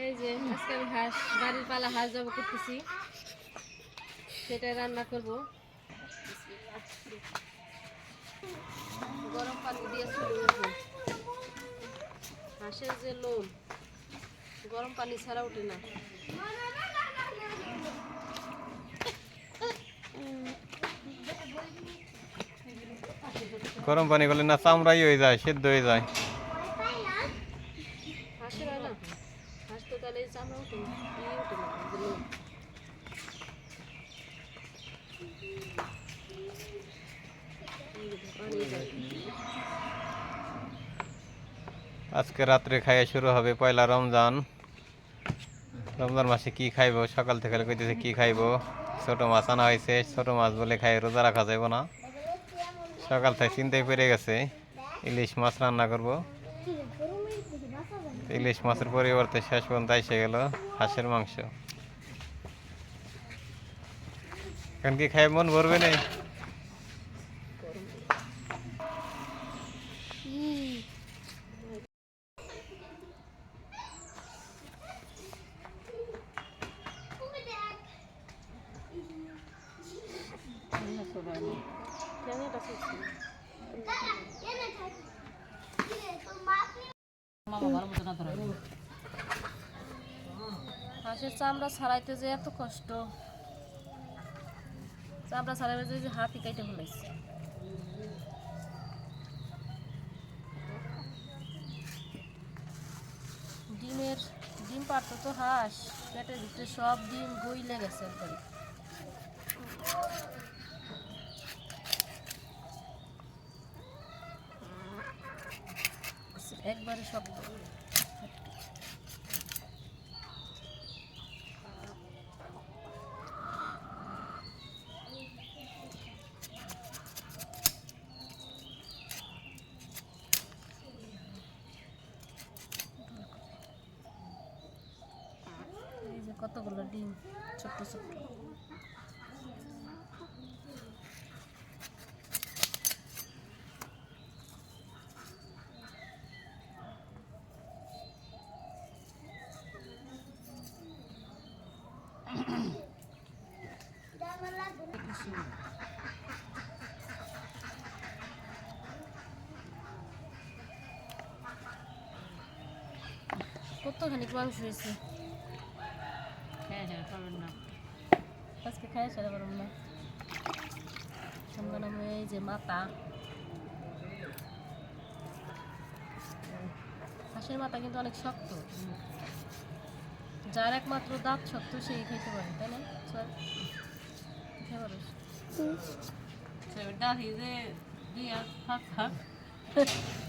এই যে হাঁস হাঁস করতেছি রান্না করব। গরম পানি দিয়ে হাঁসের যে গরম পানি ছাড়া ওঠে না। গরম পানি করলে না চামড়াই হয়ে যায়, সেদ্ধ হয়ে যায় হাঁসের হয় না হাঁস তো তাহলে চামড়া ওঠে না ই না যে লোম এই যে পানি যায় আজকে রাত্রে খাইয়া শুরু হবে পয়লা রমজান। রমজান মাসে কি খাইবো? সকাল থেকে কইতেছে কি খাইবো? ছোট মাছ আনা হয়েছে, ছোট মাছ বলে খাই রোজা রাখা যাইব না। সকাল থেকে চিন্তায় পেরে গেছে, ইলিশ মাছ রান্না করব। ইলিশ মাছের পরিবর্তে শেষ পর্যন্ত এসে গেল হাঁসের মাংস এখন কি খাই মন ভরবে নেই কেন এটা? হাঁসের চামড়া ছাড়াইতে যে এত কষ্ট। চামড়া ছাড়াইতে যে- হাতি কাইটে ফেলাইছে। ডিমের, ডিম পারতো তো হাঁস, পেটের ভিতরে সব ডিম গইলে গেছে একবারে একবারে শক্ত কতগুলো ডিম ছোট্ট ছোট্ট। কতখানি মাংস হয়েছে? আজকে খাই সেটা পারব না। সঙ্গে নামে এই যে মাথা। হাঁসের মাথা কিন্তু অনেক শক্ত। যার একমাত্র দাঁত শক্ত সেই খেতে পারে তাই না? স্যার? খেতে পারিস